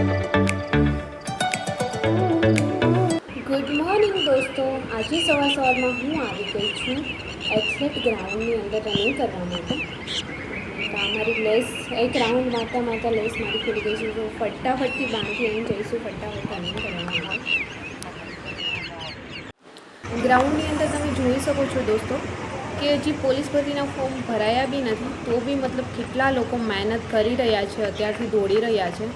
Good morning દોસ્તો. આજે સવાર સવારમાં હું આવી ગઈ છું એથ્લેટ ગ્રાઉન્ડની અંદર રનિંગ કરવા માટે. મારી લેસ, એક રાઉન્ડ મારતા મારતા લેસ મારી ખુલી ગઈ છે. તો ફટાફટથી બાંધી અહીં જઈશું, ફટાફટ રનિંગ કરવા માટે. ગ્રાઉન્ડની અંદર તમે જોઈ શકો છો દોસ્તો કે હજી પોલીસ ભરતીના ફોર્મ ભરાયા બી નથી, તો બી મતલબ કેટલા લોકો મહેનત કરી રહ્યા છે, અત્યારથી દોડી રહ્યા છે.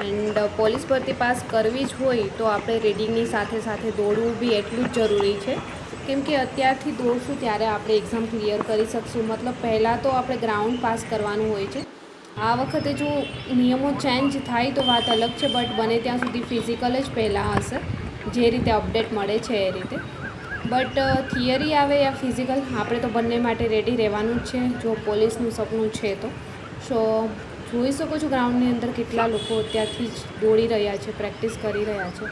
એન્ડ પોલીસ ભરતી પાસ કરવી જ હોય તો આપણે રીડિંગની સાથે સાથે દોડવું બી એટલું જ જરૂરી છે. કેમ કે અત્યારથી દોડશું ત્યારે આપણે એક્ઝામ ક્લિયર કરી શકશું. મતલબ પહેલાં તો આપણે ગ્રાઉન્ડ પાસ કરવાનું હોય છે. આ વખતે જો નિયમો ચેન્જ થાય તો વાત અલગ છે બટ બને ત્યાં સુધી ફિઝિકલ જ પહેલાં હશે. જે રીતે અપડેટ મળે છે એ રીતે. બટ થિયરી આવે યા ફિઝિકલ આપણે તો બંને માટે રેડી રહેવાનું જ છે, જો પોલીસનું સપનું છે તો. સો જોઈ શકો છો ગ્રાઉન્ડની અંદર કેટલા લોકો અત્યારથી જ દોડી રહ્યા છે, પ્રેક્ટિસ કરી રહ્યા છે.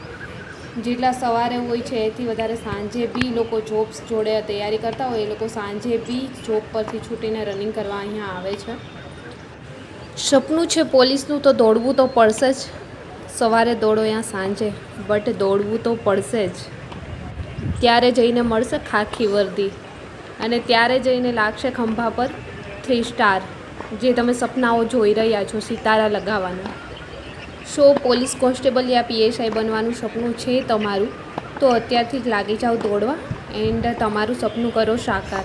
જેટલા સવારે હોય છે, એથી વધારે સાંજે બી લોકો જોબ્સ જોડે તૈયારી કરતા હોય, એ લોકો સાંજે બી જોબ પરથી છૂટીને રનિંગ કરવા અહીંયા આવે છે. સપનું છે પોલીસનું તો દોડવું તો પડશે જ. સવારે દોડો યા સાંજે, બટ દોડવું તો પડશે જ. ત્યારે જઈને મળશે ખાખી વર્દી. અને ત્યારે જઈને લાગશે ખંભા પર થ્રી સ્ટાર જે તમે સપનાઓ જોઈ રહ્યા છો સિતારા લગાવવાના. સો પોલીસ કોન્સ્ટેબલ યા પીએસઆઈ બનવાનું સપનું છે તમારું? તો અત્યારથી જ લાગી જાઓ દોડવા. એન્ડ તમારું સપનું કરો સાકાર.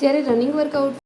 અત્યારે રનિંગ વર્કઆઉટ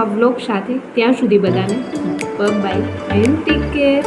આ વ્લોગ સાથે ત્યાં સુધી બધાને બાય. And take care